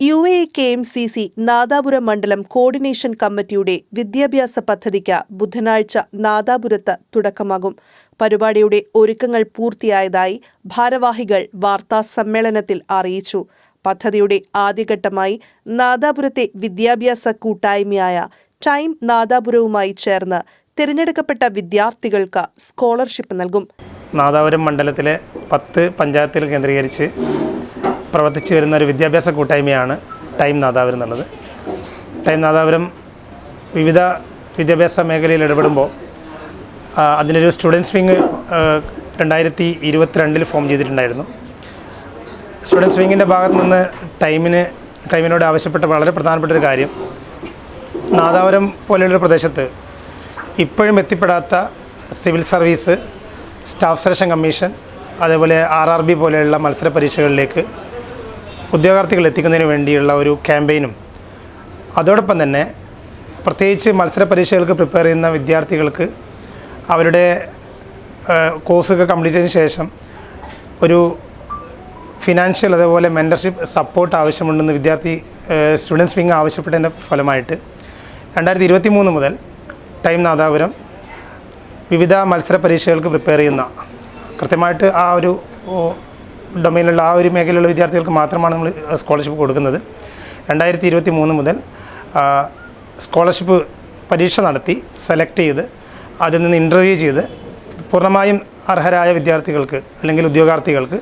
U A K M C C Nadapuram മണ്ഡലം coordination കമ്മിറ്റിയുടെ വിദ്യാഭ്യാസ പദ്ധതിക്ക് ബുധനാഴ്ച നാദാപുരത്ത് തുടക്കമാകും. പരിപാടിയുടെ ഒരുക്കങ്ങൾ പൂർത്തിയായതായി ഭാരവാഹികൾ വാർത്താ സമ്മേളനത്തിൽ അറിയിച്ചു. പദ്ധതിയുടെ ആദ്യഘട്ടമായി നാദാപുരത്തെ വിദ്യാഭ്യാസ കൂട്ടായ്മയായ ടൈം നാദാപുരവുമായി ചേർന്ന് തിരഞ്ഞെടുക്കപ്പെട്ട വിദ്യാർത്ഥികൾക്ക് സ്കോളർഷിപ്പ് നൽകും. നാദാപുരം മണ്ഡലത്തിലെ പത്ത് പഞ്ചായത്തിൽ കേന്ദ്രീകരിച്ച് പ്രവർത്തിച്ചു വരുന്ന ഒരു വിദ്യാഭ്യാസ കൂട്ടായ്മയാണ് ടൈം നാദാപുരം എന്നുള്ളത്. ടൈം നാദാപുരം വിവിധ വിദ്യാഭ്യാസ മേഖലയിൽ ഇടപെടുമ്പോൾ അതിനൊരു സ്റ്റുഡൻസ് വിങ് രണ്ടായിരത്തി ഇരുപത്തിരണ്ടിൽ ഫോം ചെയ്തിട്ടുണ്ടായിരുന്നു. സ്റ്റുഡൻസ് വിങ്ങിന്റെ ഭാഗത്ത് നിന്ന് ടൈമിന് ടൈമിനോട് ആവശ്യപ്പെട്ട വളരെ പ്രധാനപ്പെട്ട ഒരു കാര്യം നാദാപുരം പോലെയുള്ളൊരു പ്രദേശത്ത് ഇപ്പോഴും എത്തിപ്പെടാത്ത civil service staff selection commission അതേപോലെ ആർ ആർ ബി പോലെയുള്ള മത്സര പരീക്ഷകളിലേക്ക് ഉദ്യോഗാർത്ഥികൾ എത്തിക്കുന്നതിന് വേണ്ടിയുള്ള ഒരു ക്യാമ്പയിനും. അതോടൊപ്പം തന്നെ പ്രത്യേകിച്ച് മത്സര പരീക്ഷകൾക്ക് പ്രിപ്പയർ ചെയ്യുന്ന വിദ്യാർത്ഥികൾക്ക് അവരുടെ കോഴ്സൊക്കെ കംപ്ലീറ്റ് ചെയ്തതിന് ശേഷം ഒരു ഫിനാൻഷ്യൽ അതേപോലെ മെന്റർഷിപ്പ് സപ്പോർട്ട് ആവശ്യമുണ്ടെന്ന് വിദ്യാർത്ഥി സ്റ്റുഡൻസ് വിങ് ആവശ്യപ്പെട്ടതിന്റെ ഫലമായിട്ട് രണ്ടായിരത്തി ഇരുപത്തി മൂന്ന് മുതൽ ടൈം നാദാപുരം വിവിധ മത്സര പരീക്ഷകൾക്ക് പ്രിപ്പയർ ചെയ്യുന്ന കൃത്യമായിട്ട് ആ ഒരു ഡൊമൈനിലുള്ള ആ ഒരു മേഖലയിലുള്ള വിദ്യാർത്ഥികൾക്ക് മാത്രമാണ് നമ്മൾ സ്കോളർഷിപ്പ് കൊടുക്കുന്നത്. രണ്ടായിരത്തി ഇരുപത്തി മൂന്ന് മുതൽ സ്കോളർഷിപ്പ് പരീക്ഷ നടത്തി സെലക്ട് ചെയ്ത് അതിൽ നിന്ന് ഇന്റർവ്യൂ ചെയ്ത് പൂർണമായും അർഹരായ വിദ്യാർത്ഥികൾക്ക് അല്ലെങ്കിൽ ഉദ്യോഗാർത്ഥികൾക്ക്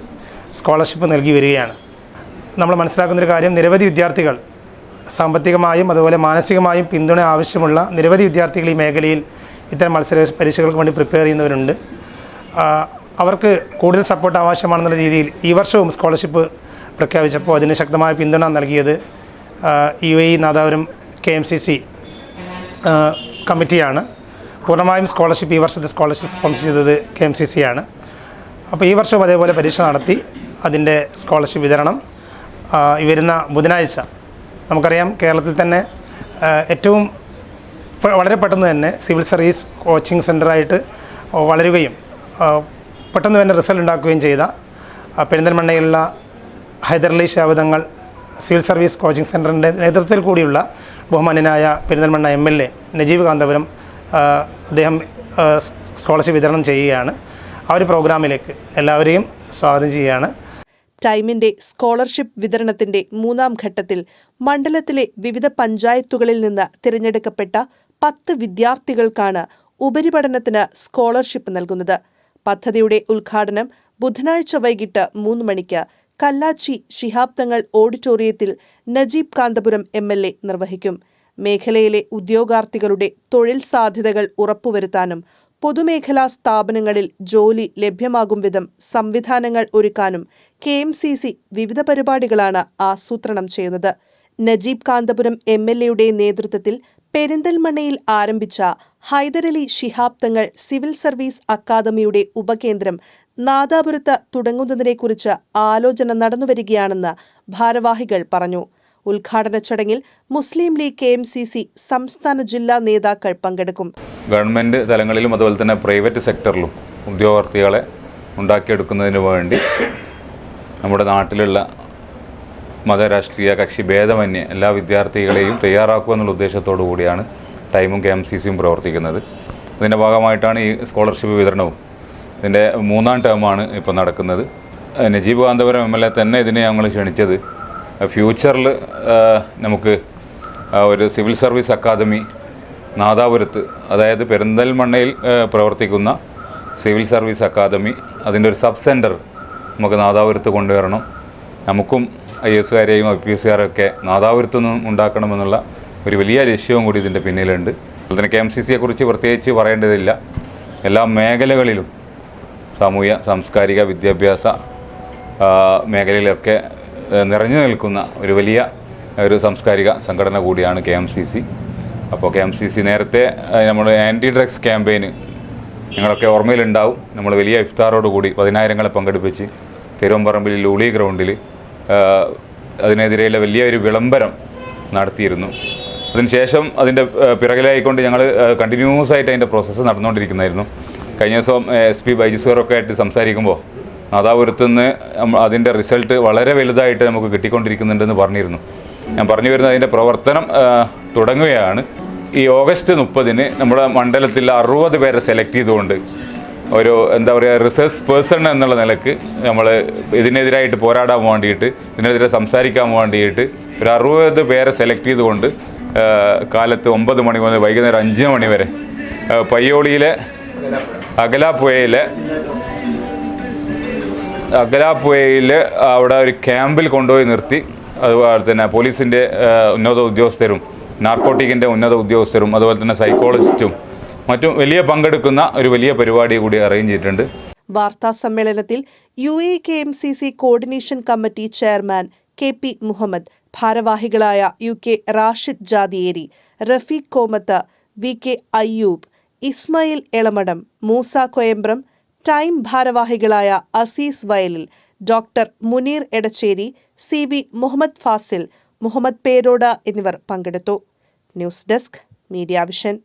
സ്കോളർഷിപ്പ് നൽകി വരികയാണ്. നമ്മൾ മനസ്സിലാക്കുന്നൊരു കാര്യം നിരവധി വിദ്യാർത്ഥികൾ സാമ്പത്തികമായും അതുപോലെ മാനസികമായും പിന്തുണ ആവശ്യമുള്ള നിരവധി വിദ്യാർത്ഥികൾ ഈ മേഖലയിൽ ഇത്തരം മത്സര പരീക്ഷകൾക്ക് വേണ്ടി പ്രിപ്പയർ ചെയ്യുന്നവരുണ്ട്. അവർക്ക് കൂടുതൽ സപ്പോർട്ട് ആവശ്യമാണെന്നുള്ള രീതിയിൽ ഈ വർഷവും സ്കോളർഷിപ്പ് പ്രഖ്യാപിച്ചപ്പോൾ അതിന് ശക്തമായ പിന്തുണ നൽകിയത് U A E Nadapuram K M C C കമ്മിറ്റിയാണ്. പൂർണമായും സ്കോളർഷിപ്പ് ഈ വർഷത്തെ സ്കോളർഷിപ്പ് സ്പോൺസർ ചെയ്തത് കെ എം സി സി ആണ്. അപ്പോൾ ഈ വർഷവും അതേപോലെ പരീക്ഷ നടത്തി അതിന്റെ സ്കോളർഷിപ്പ് വിതരണം. വരുന്ന ബുധനാഴ്ച നമുക്കറിയാം കേരളത്തിൽ തന്നെ ഏറ്റവും വളരെ പെട്ടെന്ന് തന്നെ സിവിൽ സർവീസ് കോച്ചിങ് സെന്ററായിട്ട് വളരുകയും പെട്ടെന്ന് തന്നെ റിസൾട്ട് ഉണ്ടാക്കുകയും ചെയ്ത പെരിന്തൽമണ്ണയിലുള്ള ഹൈദരലി ശാബദങ്ങൾ സിവിൽ സർവീസ് കോച്ചിങ് സെന്ററിന്റെ നേതൃത്വത്തിൽ കൂടിയുള്ള ബഹുമാന്യനായ Perinthalmanna M L A Najeeb Kanthapuram അദ്ദേഹം സ്കോളർഷിപ്പ് വിതരണം ചെയ്യുകയാണ്. ആ ഒരു പ്രോഗ്രാമിലേക്ക് എല്ലാവരെയും സ്വാഗതം ചെയ്യുകയാണ്. ടൈമിന്റെ സ്കോളർഷിപ്പ് വിതരണത്തിന്റെ മൂന്നാം ഘട്ടത്തിൽ മണ്ഡലത്തിലെ വിവിധ പഞ്ചായത്തുകളിൽ നിന്ന് തിരഞ്ഞെടുക്കപ്പെട്ട പത്ത് വിദ്യാർത്ഥികൾക്കാണ് ഉപരിപഠനത്തിന് സ്കോളർഷിപ്പ് നൽകുന്നത്. പദ്ധതിയുടെ ഉദ്ഘാടനം ബുധനാഴ്ച വൈകിട്ട് മൂന്ന് മണിക്ക് കല്ലാച്ചി ശിഹാബ് തങ്ങൾ ഓഡിറ്റോറിയത്തിൽ Najeeb Kanthapuram M L A നിർവഹിക്കും. മേഖലയിലെ ഉദ്യോഗാർത്ഥികളുടെ തൊഴിൽ സാധ്യതകൾ ഉറപ്പുവരുത്താനും പൊതുമേഖലാ സ്ഥാപനങ്ങളിൽ ജോലി ലഭ്യമാകും വിധം സംവിധാനങ്ങൾ ഒരുക്കാനും കെ എം സി സി വിവിധ പരിപാടികളാണ് ആസൂത്രണം ചെയ്യുന്നത്. നജീബ് കാന്തപുരം എം എൽ എയുടെ നേതൃത്വത്തിൽ പെരിന്തൽമണ്ണയിൽ ആരംഭിച്ച ഹൈദരലി ശിഹാബ് തങ്ങൾ സിവിൽ സർവീസ് അക്കാദമിയുടെ ഉപകേന്ദ്രം നാദാപുരത്ത് തുടങ്ങുന്നതിനെക്കുറിച്ച് ആലോചന നടന്നുവരികയാണെന്ന് ഭാരവാഹികൾ പറഞ്ഞു. ഉദ്ഘാടന ചടങ്ങിൽ Muslim League K M C C സംസ്ഥാന ജില്ലാ നേതാക്കൾ പങ്കെടുക്കും. ഗവൺമെന്റ് തലങ്ങളിലും അതുപോലെ തന്നെ പ്രൈവറ്റ് സെക്ടറിലും ഉദ്യോഗാർത്ഥികളെ ഉണ്ടാക്കിയെടുക്കുന്നതിന് വേണ്ടി നമ്മുടെ നാട്ടിലുള്ള മതരാഷ്ട്രീയ കക്ഷി ഭേദമന്യേ എല്ലാ വിദ്യാർത്ഥികളെയും തയ്യാറാക്കുക എന്നുള്ള ഉദ്ദേശത്തോടു കൂടിയാണ് ടൈമും കെ എം സി സിയും പ്രവർത്തിക്കുന്നത്. ഇതിന്റെ ഭാഗമായിട്ടാണ് ഈ സ്കോളർഷിപ്പ് വിതരണവും. ഇതിന്റെ മൂന്നാം ടേമാണ് ഇപ്പോൾ നടക്കുന്നത്. Najeeb Kanthapuram M L A തന്നെ ഇതിനെ ഞങ്ങൾ ക്ഷണിച്ചത്. ഫ്യൂച്ചറിൽ നമുക്ക് ഒരു സിവിൽ സർവീസ് അക്കാദമി നാദാപുരത്ത് അതായത് പെരിന്തൽമണ്ണയിൽ പ്രവർത്തിക്കുന്ന സിവിൽ സർവീസ് അക്കാദമി അതിന്റെ ഒരു സബ് സെന്റർ നമുക്ക് നാദാപുരത്ത് കൊണ്ടുവരണം. നമുക്കും ഐ എസുകാരെയും ഐ പി എസുകാരൊക്കെ നാദാപുരത്തു നിന്നും ഉണ്ടാക്കണമെന്നുള്ള ഒരു വലിയ ലക്ഷ്യവും കൂടി ഇതിന്റെ പിന്നിലുണ്ട്. അതുപോലെ തന്നെ കെ എം സി സിയെ കുറിച്ച് പ്രത്യേകിച്ച് പറയേണ്ടതില്ല. എല്ലാ മേഖലകളിലും സാമൂഹ്യ സാംസ്കാരിക വിദ്യാഭ്യാസ മേഖലയിലൊക്കെ നിറഞ്ഞു നിൽക്കുന്ന ഒരു വലിയ ഒരു സാംസ്കാരിക സംഘടന കൂടിയാണ് കെ എം സി സി. അപ്പോൾ കെ എം സി സി നേരത്തെ നമ്മൾ ആന്റി ഡ്രഗ്സ് ക്യാമ്പയിന് നിങ്ങളൊക്കെ ഓർമ്മയിലുണ്ടാവും. നമ്മൾ വലിയ ഇഫ്താറോട് കൂടി പതിനായിരങ്ങളെ പങ്കെടുപ്പിച്ച് തിരുവമ്പറമ്പിൽ ലൂളി ഗ്രൗണ്ടിൽ അതിനെതിരെയുള്ള വലിയൊരു വിളംബരം നടത്തിയിരുന്നു. അതിനുശേഷം അതിന്റെ പിറകിലായിക്കൊണ്ട് ഞങ്ങൾ കണ്ടിന്യൂസ് ആയിട്ട് അതിന്റെ പ്രോസസ്സ് നടന്നുകൊണ്ടിരിക്കുന്നതായിരുന്നു കഴിഞ്ഞ ദിവസം എസ് പി ബൈജുസൂറൊക്കെ ആയിട്ട് സംസാരിക്കുമ്പോൾ നാദാപുരത്ത് നിന്ന് നമ്മ- അതിന്റെ റിസൾട്ട് വളരെ വലുതായിട്ട് നമുക്ക് കിട്ടിക്കൊണ്ടിരിക്കുന്നുണ്ടെന്ന് പറഞ്ഞിരുന്നു. ഞാൻ പറഞ്ഞു വരുന്നത് അതിന്റെ പ്രവർത്തനം തുടങ്ങുകയാണ്. ഈ ഓഗസ്റ്റ് മുപ്പതിന് നമ്മുടെ മണ്ഡലത്തിൽ അറുപത് പേരെ സെലക്ട് ചെയ്തുകൊണ്ട് ഒരു എന്താ പറയുക റിസർച്ച് പേഴ്സൺ എന്നുള്ള നിലയ്ക്ക് നമ്മൾ ഇതിനെതിരായിട്ട് പോരാടാൻ വേണ്ടിയിട്ട് ഇതിനെതിരെ സംസാരിക്കാൻ വേണ്ടിയിട്ട് ഒരു അറുപത് പേരെ സെലക്ട് ചെയ്തുകൊണ്ട് കാലത്ത് ഒമ്പത് മണി മുതൽ വൈകുന്നേരം അഞ്ച് മണി വരെ പയ്യോളിയിലെ അകലാപ്പുഴയിലെ അകലാപ്പുഴയിൽ അവിടെ ഒരു ക്യാമ്പിൽ കൊണ്ടുപോയി നിർത്തി. അതുപോലെ തന്നെ പോലീസിന്റെ ഉന്നത ഉദ്യോഗസ്ഥരും നാർക്കോട്ടിക്കിന്റെ ഉന്നത ഉദ്യോഗസ്ഥരും അതുപോലെ തന്നെ സൈക്കോളജിസ്റ്റും മറ്റും വലിയ പങ്കെടുക്കുന്ന ഒരു വലിയ പരിപാടി കൂടി അറേഞ്ച് ചെയ്തിട്ടുണ്ട്. വാർത്താ സമ്മേളനത്തിൽ U A K M C C coordination committee chairman K P Muhammad ഭാരവാഹികളായ U K Rashid Jadiyeri Rafeeq Komath V K Ayyub Ismail Elamadam Moosa Koyambram time ഭാരവാഹികളായ Azeez Vayalil doctor Muneer Edacheri C V Muhammad Fasil Muhammad Peroda എന്നിവർ പങ്കെടുത്തു. News desk media vision.